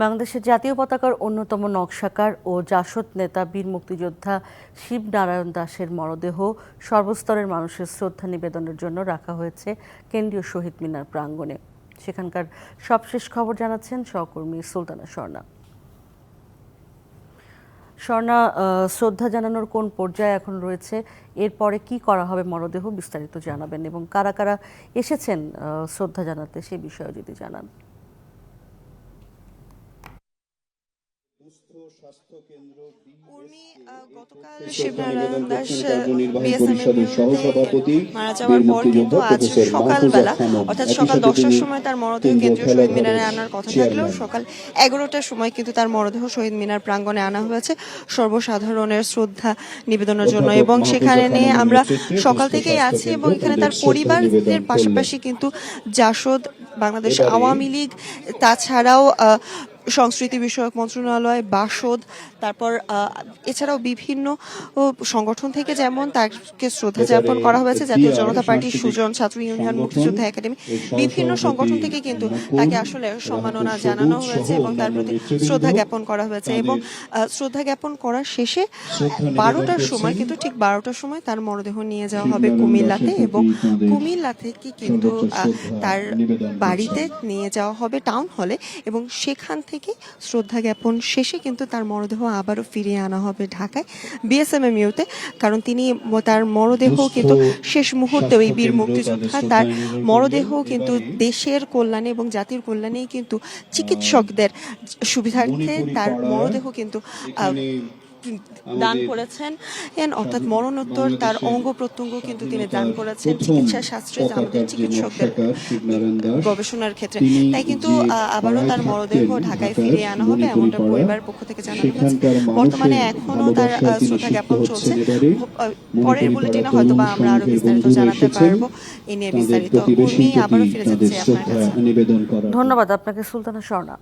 বাংলাদেশের জাতীয় পতাকার অন্যতম নকশাকার ও জাসদ নেতা বীর মুক্তিযোদ্ধা শিবনারায়ণ দাসের মরদেহ সর্বস্তরের মানুষের শ্রদ্ধা নিবেদনের জন্য রাখা হয়েছে কেন্দ্রীয় শহীদ মিনার প্রাঙ্গণে। সেখানকার সবশেষ খবর জানাচ্ছেন সহকর্মী সুলতানা স্বর্ণা। স্বর্ণা শ্রদ্ধা জানানোর কোন পর্যায়ে এখন রয়েছে? এরপরে কি করা হবে মরদেহ বিস্তারিত জানাবেন এবং কারা কারা এসেছেন শ্রদ্ধা জানাতে সেই বিষয়ে যদি জানান। শিবনারায়ণ দাস মারা যাওয়ার পর কিন্তু আজ সকালবেলা অর্থাৎ সকাল দশটার সময় তার মরদেহ কেন্দ্রীয় শহীদ মিনারে আনার কথা থাকলেও সকাল এগারোটার সময় কিন্তু তার মরদেহ শহীদ মিনার প্রাঙ্গণে আনা হয়েছে। সর্বসাধারণের শ্রদ্ধা নিবেদনের জন্য। এবং সেখানে নিয়ে আমরা সকাল থেকেই আছি এবং এখানে তার পরিবারের পাশাপাশি কিন্তু জাসদ বাংলাদেশ আওয়ামী লীগ তাছাড়াও আহ, সংস্কৃতি বিষয়ক মন্ত্রণালয় বাসদ তারপর এছাড়াও বিভিন্ন সংগঠন থেকে যেমন তাকে শ্রদ্ধা জ্ঞাপন করা হয়েছে জাতীয় জনতা পার্টি সুজন ছাত্র ইউনিয়ন মুক্তিযোদ্ধা একাডেমি বিভিন্ন সংগঠন থেকে কিন্তু তাকে আসলে সম্মাননা জানানো হয়েছে এবং তার প্রতি শ্রদ্ধা জ্ঞাপন করা হয়েছে এবং শ্রদ্ধা জ্ঞাপন করার শেষে বারোটার সময় কিন্তু ঠিক বারোটার সময় তার মরদেহ নিয়ে যাওয়া হবে কুমিল্লাতে এবং কুমিল্লা থেকে কিন্তু তার বাড়িতে নিয়ে যাওয়া হবে টাউন হলে এবং সেখান থেকে শ্রদ্ধা জ্ঞাপন শেষে কিন্তু তার মরদেহ আবারও ফিরিয়ে আনা হবে ঢাকায় বিএসএমএম ইউতে কারণ তিনি তার মরদেহ কিন্তু শেষ মুহূর্তে ওই বীর মুক্তিযোদ্ধা তার মরদেহ কিন্তু দেশের কল্যাণে এবং জাতির কল্যাণেই কিন্তু চিকিৎসকদের সুবিধার্থে তার মরদেহ কিন্তু আহ, দান করেছেন। অর্থাৎ মরণোত্তর তার অঙ্গ প্রত্যঙ্গ কিন্তু তিনি দান করেছেন। চিকিৎসা শাস্ত্রে আমাদের চিকিৎসকদের গবেষণার ক্ষেত্রে। তাই কিন্তু আবারও তার মরদেহ ঢাকায় ফিরিয়ে আনা হবে এমনটা পরিবারের পক্ষ থেকে জানানো হয়েছে। বর্তমানে এখনও তার শ্রদ্ধা জ্ঞাপন চলছে। পরের বুলেটিনে হয়তো বা আমরা আরও বিস্তারিত জানাতে পারব। এ নিয়ে বিস্তারিত আবারও ফিরে যাচ্ছে আপনার কাছে। ধন্যবাদ আপনাকে সুলতানা স্বর্ণা